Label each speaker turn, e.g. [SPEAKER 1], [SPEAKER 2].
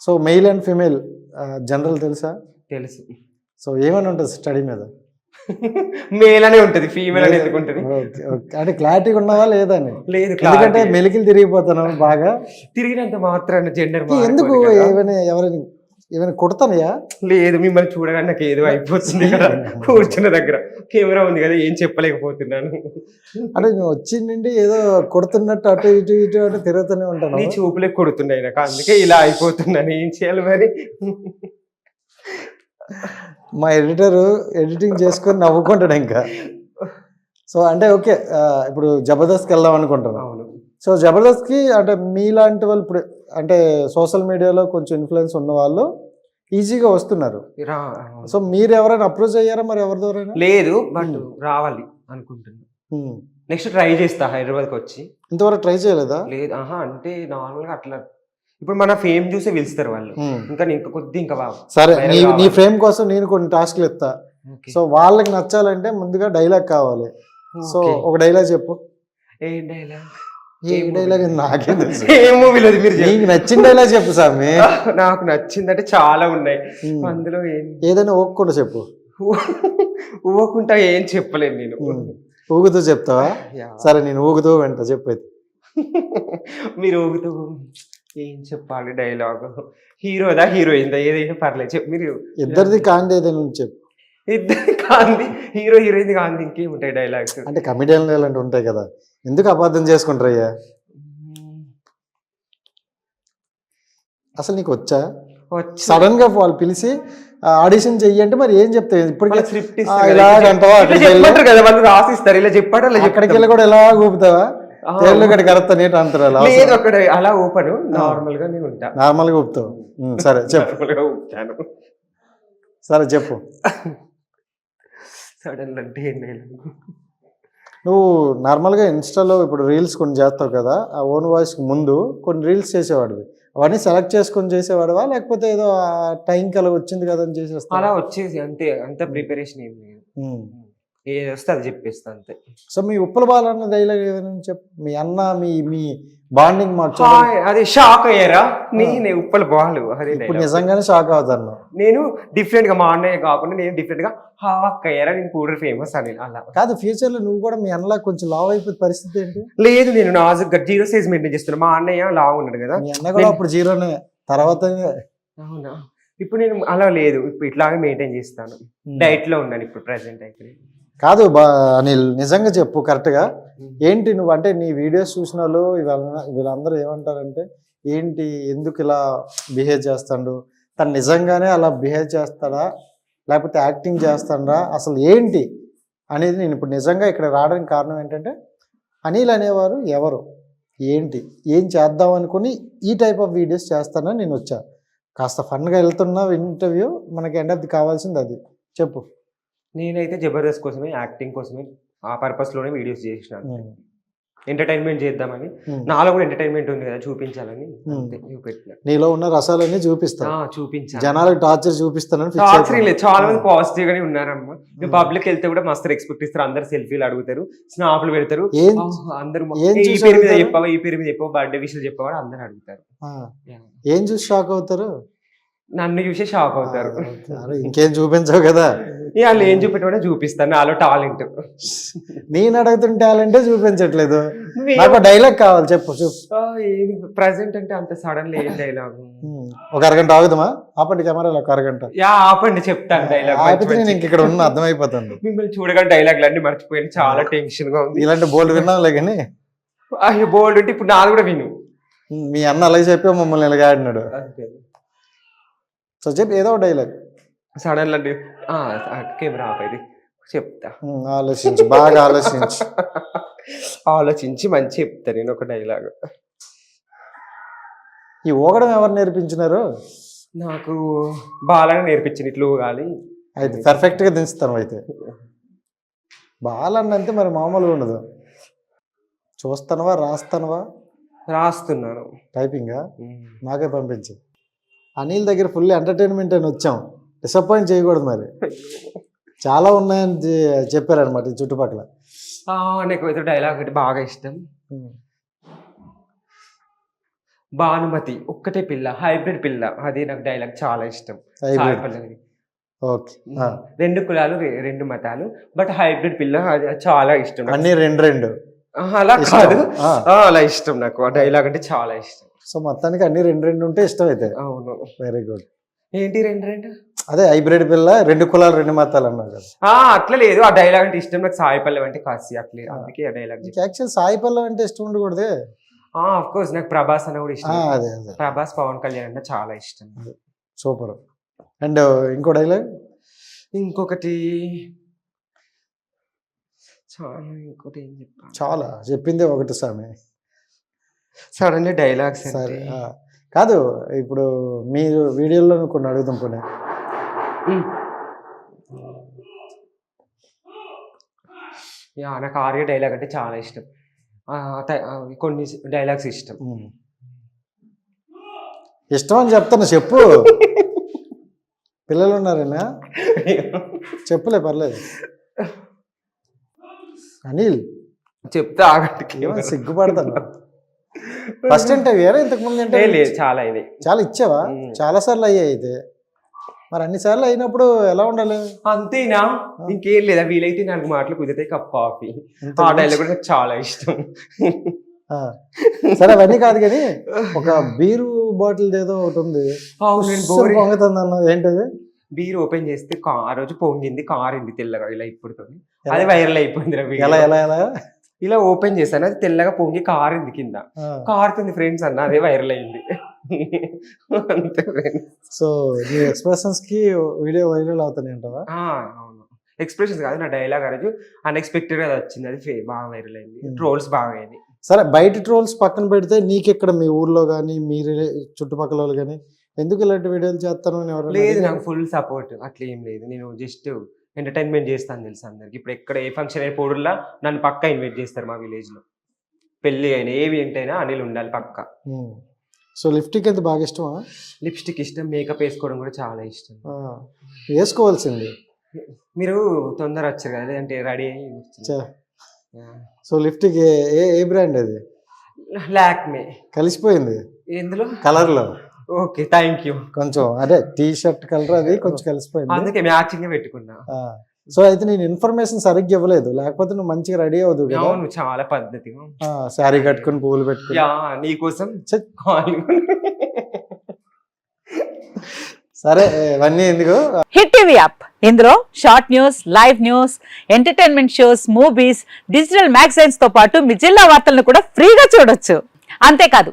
[SPEAKER 1] So male and female general తెలుసా?
[SPEAKER 2] తెలుసు.
[SPEAKER 1] So ఏమైనా ఉంటుంది స్టడీ మీద?
[SPEAKER 2] మేల్ అనే ఉంటది ఫీమేల్ అని ఎందుకు ఉంటది.
[SPEAKER 1] అంటే క్లారిటీగా ఉన్నవా లేదని
[SPEAKER 2] లేదు
[SPEAKER 1] ఎందుకంటే. మెలికలు తిరిగిపోతాను బాగా.
[SPEAKER 2] తిరిగినంత మాత్రాన జెండర్
[SPEAKER 1] ఎందుకు ఏమైనా ఎవరైనా ఏమైనా కుడతానయా?
[SPEAKER 2] లేదు మిమ్మల్ని చూడగానే నాకు ఏదో అయిపోతుంది కదా. కూర్చున్న దగ్గర. కెమెరా ఉంది కదా ఏం చెప్పలేకపోతున్నాను.
[SPEAKER 1] అంటే నువ్వు వచ్చి నుండి ఏదో కొడుతున్నట్టు అటు ఇటు ఇటు అటు తిరుగుతూనే ఉంటాను
[SPEAKER 2] నీ చూపులే కొడుతున్నాయి నాకు అందుకే ఇలా అయిపోతున్నాను. ఏం చేయాలి మరి?
[SPEAKER 1] మా ఎడిటర్ ఎడిటింగ్ చేసుకొని నవ్వుకుంటాడు ఇంకా. సో అంటే ఓకే ఇప్పుడు జబర్దస్త్కి వెళ్దాం అనుకుంటున్నాను సో జబర్దస్త్కి అంటే మీలాంటి వాళ్ళు ఇప్పుడు అంటే సోషల్ మీడియాలో కొంచెం ఇన్ఫ్లుయెన్స్ ఉన్న వాళ్ళు ఈజీగా వస్తున్నారు. సో మీరు ఎవరైనా అప్రోచ్ అయ్యారా మరి ఎవరి ద్వారా
[SPEAKER 2] లేదు బట్ రావాలి అనుకుంటున్నా. నెక్స్ట్ ట్రై చేస్తా హైదరాబాద్కి వచ్చి.
[SPEAKER 1] ఇంతవరకు ట్రై చేయలేదా?
[SPEAKER 2] లేదు ఆహా అంటే నార్మల్గా అట్లా. ఇప్పుడు మన ఫేమ్ చూసే పిలుస్తారు వాళ్ళు.
[SPEAKER 1] Hmm.
[SPEAKER 2] ఇంకా నేను ఇంకా కొద్ది ఇంకా
[SPEAKER 1] సరే నీ. ఫ్రేమ్ కోసం నేను కొన్ని టాస్క్లు ఇస్తా. సో వాళ్ళకి నచ్చాలంటే ముందుగా డైలాగ్ కావాలి. సో. ఒక డైలాగ్ చెప్పు.
[SPEAKER 2] ఏ dialogue?
[SPEAKER 1] ఏ డైలాగ్ నాకే తెలుసు.
[SPEAKER 2] ఏ మూవీలో మీరు.
[SPEAKER 1] నీకు నచ్చిన డైలాగ్ చెప్పు సామి.
[SPEAKER 2] నాకు నచ్చిందంటే చాలా ఉన్నాయి.
[SPEAKER 1] Hmm.
[SPEAKER 2] అందులో
[SPEAKER 1] ఏదైనా ఊగకుండా చెప్పు.
[SPEAKER 2] ఊవకుంటా ఏం చెప్పలేను నేను.
[SPEAKER 1] Hmm. ఊగుతూ చెప్తావా. సరే నేను ఊగుతూ వెంట చెప్పు అయితే.
[SPEAKER 2] మీరు ఊగుతూ ఏం చెప్పాలి డైలాగ్ హీరోదా హీరోయిన్దా ఏదైనా పర్లేదు చెప్పు. మీరు
[SPEAKER 1] ఇద్దరిది కాండి ఏదైనా చెప్పు.
[SPEAKER 2] ఇద్దరు కాంది హీరో హీరోయిన్ కాంది ఇంకేముంటాయి డైలాగ్స్
[SPEAKER 1] అంటే కమిడియన్ ఇలాంటివి ఉంటాయి కదా. ఎందుకు అబద్ధం చేసుకుంటారయ్యా అసలు నీకు వచ్చా? సడన్గా వాళ్ళు పిలిచి ఆడిషన్ చెయ్యంటే మరి ఏం చెప్తావు? ఇప్పటికే
[SPEAKER 2] స్క్రిప్ట్? చెప్పంటారు కదా. వాళ్ళు రాసిస్తారు. ఇలా చెప్పాడు అలా
[SPEAKER 1] అక్కడికి వెళ్ళి కూడా ఎలా ఊపుతావా. తేళ్ళు గడికి అరత నీట అంటారు అలా
[SPEAKER 2] లేదు అక్కడ అలా ఓపెన్ నార్మల్గా నేను ఉంటా.
[SPEAKER 1] నార్మల్గా ఊపుతావు సరే చెప్పు.
[SPEAKER 2] నార్మల్గా ఊపుతాను.
[SPEAKER 1] సరే చెప్పు.
[SPEAKER 2] సడన్ అంటే dialogue?
[SPEAKER 1] నువ్వు నార్మల్గా ఇన్స్టాలో ఇప్పుడు రీల్స్ కొన్ని చేస్తావు కదా ఆ ఓన్ వాయిస్కి ముందు కొన్ని రీల్స్ చేసేవాడివి. అవన్నీ సెలెక్ట్ చేసుకొని చేసేవాడివా? లేకపోతే ఏదో ఆ టైంకి అలా వచ్చింది కదా అని చేసేస్తా
[SPEAKER 2] అలా వచ్చేసి అంతే అంత ప్రిపరేషన్ ఏం లేదు. ఏది వస్తే అది చెప్పేస్తా అంతే.
[SPEAKER 1] సో మీ ఉప్పల బాలన్న డైలాగ్ ఏదైనా చెప్పు మీ అన్న మీ మీ బాండింగ్.
[SPEAKER 2] హాయ్, అదే షాక్ అయ్యారా? నేనే ఉప్పల బాలు. అదే
[SPEAKER 1] ఇప్పుడు. నిజంగానే షాక్ అవుతాను.
[SPEAKER 2] నేను డిఫరెంట్గా మా అన్నయ్య కాకుండా నేను డిఫరెంట్గా హాక్ అయ్యారా? నేను కూడా ఫేమస్ అని అలా.
[SPEAKER 1] కాదు ఫ్యూచర్లో నువ్వు కూడా మీ అన్నలా కొంచెం లావ్ అయిపోతే పరిస్థితి ఏంటి?
[SPEAKER 2] లేదు నేను నాజుగా జీరో సైజ్ మెయింటైన్ చేస్తున్నా. మా అన్నయ్య లావు ఉన్నాడు కదా.
[SPEAKER 1] మీ అన్న కూడా అప్పుడు జీరోనే తర్వాత
[SPEAKER 2] అవునా? ఇప్పుడు నేను అలా లేదు. ఇప్పుడు ఇట్లాగే మెయింటైన్ చేస్తాను. డైట్లో ఉన్నాను ఇప్పుడు ప్రెసెంట్ అయితే.
[SPEAKER 1] కాదు బా అనిల్ నిజంగా చెప్పు కరెక్ట్గా ఏంటి నువ్వు అంటే నీ వీడియోస్ చూసిన వాళ్ళు వీళ్ళందరూ ఏమంటారంటే ఏంటి ఎందుకు ఇలా బిహేవ్ చేస్తాడు? తను నిజంగానే అలా బిహేవ్ చేస్తాడా? లేకపోతే యాక్టింగ్ చేస్తాడా? అసలు ఏంటి అనేది నేను ఇప్పుడు నిజంగా ఇక్కడ రావడానికి కారణం ఏంటంటే అనిల్ అనేవారు ఎవరు? ఏంటి? ఏం చేద్దాం అనుకుని ఈ టైప్ ఆఫ్ వీడియోస్ చేస్తానని నేను వచ్చా. కాస్త ఫన్గా వెళ్తున్న ఇంటర్వ్యూ మనకి ఎండ్ ఆఫ్ ది కావాల్సింది అది. చెప్పు.
[SPEAKER 2] నేనైతే జబర్దస్త్ కోసమే యాక్టింగ్ కోసమే ఆ పర్పస్లోనే వీడియోస్ చేసినాను.
[SPEAKER 1] ఉమ్.
[SPEAKER 2] ఎంటర్టైన్మెంట్ చేద్దామని. నాలో కూడా ఎంటర్టైన్మెంట్ ఉంది కదా చూపించాలని
[SPEAKER 1] నీలో ఉన్న రసాలన్నీ చూపిస్తాను.
[SPEAKER 2] ఆ, చూపించాలి
[SPEAKER 1] జనాలకు టార్చర్ చూపిస్తానని ఫిక్స్
[SPEAKER 2] టార్చర్. లేదు చాలా మంది పాజిటివ్ గానే ఉన్నారమ్మా. పబ్లిక్ వెళ్తే కూడా మస్తు ఎక్స్పెక్ట్ ఇస్తారు అందరు సెల్ఫీలు అడుగుతారు స్నాప్లు పెడతారు.
[SPEAKER 1] ఏం
[SPEAKER 2] "ఆహ్, అందరూ మా-
[SPEAKER 1] ఏం
[SPEAKER 2] "ఏ, ఈ పేరు మీద? చెప్పావా ఈ పేరు మీద చెప్పావా బర్త్డే విషయాలు చెప్పావా అందరు అడుగుతారు.
[SPEAKER 1] ఏం చూసి షాక్ అవుతారు?
[SPEAKER 2] నన్ను చూసే షాక్ అవుతారు.
[SPEAKER 1] ఇంకేం చూపించవు కదా?
[SPEAKER 2] వాళ్ళు ఏం చూపెట్టమని చూపిస్తాను. నాలో టాలెంట్.
[SPEAKER 1] నేను అడుగుతున్న టాలెంటే చూపించట్లేదు. నాకు డైలాగ్ కావాలి చెప్పు చెప్పు.
[SPEAKER 2] ప్రజెంట్ అంటే అంత సడన్ ఏం డైలాగ్
[SPEAKER 1] ఒక అరగంట ఆగుదామా? ఆపండి కెమెరాలో ఒక అరగంట.
[SPEAKER 2] యా ఆపండి చెప్తాను డైలాగ్
[SPEAKER 1] ఆపితే నేను ఇంక ఇక్కడ ఉన్న అర్థమైపోతుంది.
[SPEAKER 2] మిమ్మల్ని చూడగానే డైలాగ్ అన్ని మర్చిపోయాను. చాలా టెన్షన్గా ఉంది.
[SPEAKER 1] ఇలాంటి బోల్డ్ విన్నాంలే కానీ?
[SPEAKER 2] అయ్యో బోల్డ్ ఉంటే ఇప్పుడు నాది కూడా విను.
[SPEAKER 1] మీ అన్న అలాగే చెప్పి మమ్మల్ని ఇలాగ ఆడినాడు సో చెప్పి ఏదో డైలాగ్
[SPEAKER 2] సడన్ అంటే కెమెరా ఆపేది చెప్తా.
[SPEAKER 1] ఆలోచించు బాగా ఆలోచించు.
[SPEAKER 2] ఆలోచించి మంచి చెప్తా నేను ఒక డైలాగ్
[SPEAKER 1] ఈ ఊగడం ఎవరు నేర్పించినారు?
[SPEAKER 2] నాకు బాగా నేర్పించింది ఇట్లు ఊగాలి.
[SPEAKER 1] అయితే పర్ఫెక్ట్గా దించుతాను అయితే. బాలన్న అంటే మరి మామూలుగా ఉండదు. చూస్తానవా రాస్తానవా?
[SPEAKER 2] రాస్తున్నాను.
[SPEAKER 1] టైపింగా నాకే పంపించు. అనిల్ దగ్గర ఫుల్ ఎంటర్టైన్మెంట్ అని వచ్చాం. డిసప్పాయింట్ చేయకూడదు మరి. చాలా ఉన్నాయని చెప్పారనమాట ఈ చుట్టుపక్కల.
[SPEAKER 2] నాకు అయితే డైలాగ్ ఒకటి బాగా ఇష్టం. భానుమతి ఒక్కటే పిల్ల హైబ్రిడ్ పిల్ల. అది నాకు డైలాగ్ చాలా ఇష్టం.
[SPEAKER 1] ఓకే.
[SPEAKER 2] రెండు కులాలు రెండు మతాలు. బట్ హైబ్రిడ్ పిల్ల అది చాలా ఇష్టం.
[SPEAKER 1] అన్ని రెండు రెండు.
[SPEAKER 2] అలా. కాదు. అలా ఇష్టం నాకు. ఆ డైలాగ్ అంటే చాలా ఇష్టం.
[SPEAKER 1] సో మొత్తానికి అన్ని రెండు రెండు ఉంటే ఇష్టం అయితే
[SPEAKER 2] అవును.
[SPEAKER 1] వెరీ గుడ్
[SPEAKER 2] ఏంటి రెండు రెండు?
[SPEAKER 1] అదే హైబ్రిడ్ పిల్ల రెండు కులాలు రెండు మతాలు అన్నారు కదా.
[SPEAKER 2] అట్లా లేదు. ఆ డైలాగ్ అంటే ఇష్టం నాకు సాయి పల్లవి అంటే కాసి అట్లే. అందుకే ఆ డైలాగ్
[SPEAKER 1] యాక్చువల్ సాయి పల్లవి అంటే ఇష్టం ఉండకూడదే?
[SPEAKER 2] ఆఫ్ కోర్స్ నాకు ప్రభాస్ అన్న కూడా ఇష్టం.
[SPEAKER 1] అదే అదే.
[SPEAKER 2] ప్రభాస్ పవన్ కళ్యాణ్ అంటే చాలా ఇష్టం.
[SPEAKER 1] సూపర్. అండ్ ఇంకో డైలాగ్
[SPEAKER 2] ఇంకొకటి చాలా ఇంకోటి ఏం చెప్పాలి?
[SPEAKER 1] చాలా. చెప్పిందే ఒకటి స్వామి.
[SPEAKER 2] సడన్లీ డైలాగ్స్
[SPEAKER 1] సరే. కాదు ఇప్పుడు మీరు వీడియోలో కొన్ని అడుగుతాం కొన్ని
[SPEAKER 2] నాకు ఆర్య డైలాగ్ అంటే చాలా ఇష్టం. కొన్ని డైలాగ్స్ ఇష్టం.
[SPEAKER 1] ఇష్టం అని చెప్తాను చెప్పు. పిల్లలు ఉన్నారేనా? చెప్పులే పర్లేదు. అనిల్.
[SPEAKER 2] చెప్తే
[SPEAKER 1] ఏమో సిగ్గుపడతాను. ఫస్ట్ ఇంటర్వ్యూ ఇంతకు ముందు ఇంటర్వ్యూ
[SPEAKER 2] చాలా ఇది
[SPEAKER 1] చాలా ఇచ్చావా. చాలా సార్లు అయ్యాయి అయితే. మరి అన్ని సార్లు అయినప్పుడు ఎలా ఉండాలి?
[SPEAKER 2] అంతేనా ఇంకేం లేదా? వీలైతే నాలుగు మాటలు కుదిరితే కప్ కాఫీ. ఆ డైలాగ్ కూడా నాకు చాలా ఇష్టం.
[SPEAKER 1] సరే అవన్నీ కాదు కానీ ఒక బీరు బాటిల్ ఏదో ఒకటి ఉంది. పొంగుతుంది అన్న ఏంటది?
[SPEAKER 2] బీర్ ఓపెన్ చేస్తే ఆ రోజు పొంగింది కారింది తెల్లగా ఇలా ఇప్పుడుతో అది వైరల్ అయిపోయింది.
[SPEAKER 1] ఎలా ఎలా ఎలా?
[SPEAKER 2] ఇలా ఓపెన్ చేశాను. అది తెల్లగా పొంగి కారింది కింద. కారుతుంది ఫ్రెండ్స్ అన్న అదే వైరల్ అయింది. అంతే.
[SPEAKER 1] సో నీ ఎక్స్ప్రెషన్స్కి వీడియో వైరల్ అవుతాయి అంటావా?
[SPEAKER 2] అవును. ఎక్స్ప్రెషన్స్ కాదు నా డైలాగ్ రోజు అన్ఎక్స్పెక్టెడ్గా వచ్చింది. అది బాగా వైరల్ అయింది.
[SPEAKER 1] Hmm.
[SPEAKER 2] ట్రోల్స్ బాగా అయింది.
[SPEAKER 1] సరే బయట ట్రోల్స్ పక్కన పెడితే నీకు ఇక్కడ మీ ఊర్లో కానీ మీ చుట్టుపక్కల వాళ్ళు కానీ ఎందుకు ఇలాంటి వీడియోలు చేస్తాను
[SPEAKER 2] లేదు? నాకు ఫుల్ సపోర్ట్ అట్లా ఏం లేదు. నేను జస్ట్ ఎంటర్టైన్మెంట్ చేస్తాను తెలుసు అందరికి? ఇప్పుడు ఎక్కడ ఏ ఫంక్షన్ అయిన పోడుల్లా నన్ను పక్కా ఇన్వైట్ చేస్తారు మా విలేజ్లో పెళ్ళి అయినా ఏ ఈవెంట్ అయినా అనిల్ ఉండాలి పక్కా.
[SPEAKER 1] సో లిఫ్టిక్ ఎంత బాగా ఇష్టమా?
[SPEAKER 2] లిప్స్టిక్ ఇష్టం మేకప్ వేసుకోవడం కూడా చాలా ఇష్టం.
[SPEAKER 1] వేసుకోవాల్సింది.
[SPEAKER 2] మీరు తొందర వచ్చారు కదా లేదంటే రెడీ అయ్యి.
[SPEAKER 1] సో లిఫ్టిక్ ఏ ఏ- బ్రాండ్ అది?
[SPEAKER 2] లాక్మే
[SPEAKER 1] కలిసిపోయింది.
[SPEAKER 2] ఎందులో?
[SPEAKER 1] కలర్లో
[SPEAKER 2] ఓకే థ్యాంక్ యూ
[SPEAKER 1] కొంచెం అదే టీ షర్ట్ కలర్ అది కొంచెం కలిసిపోయింది.
[SPEAKER 2] అందుకే మ్యాచింగ్ పెట్టుకున్నా.
[SPEAKER 1] సో అయితే నేను ఇన్ఫర్మేషన్ సరిగ్గా ఇవ్వలేదు. లేకపోతే నువ్వు మంచిగా రెడీ అవుదు
[SPEAKER 2] అవును చాలా పద్ధతిగా
[SPEAKER 1] శారీ కట్టుకుని పువ్వులు పెట్టుకుని.
[SPEAKER 2] యా నీకోసం
[SPEAKER 1] సరే ఇవన్నీ ఎందుకు?
[SPEAKER 3] Hit TV app. ఇందులో short news live news entertainment shows movies digital మ్యాగజైన్స్తో పాటు మీ జిల్లా వార్తలను కూడా ఫ్రీగా చూడొచ్చు. అంతేకాదు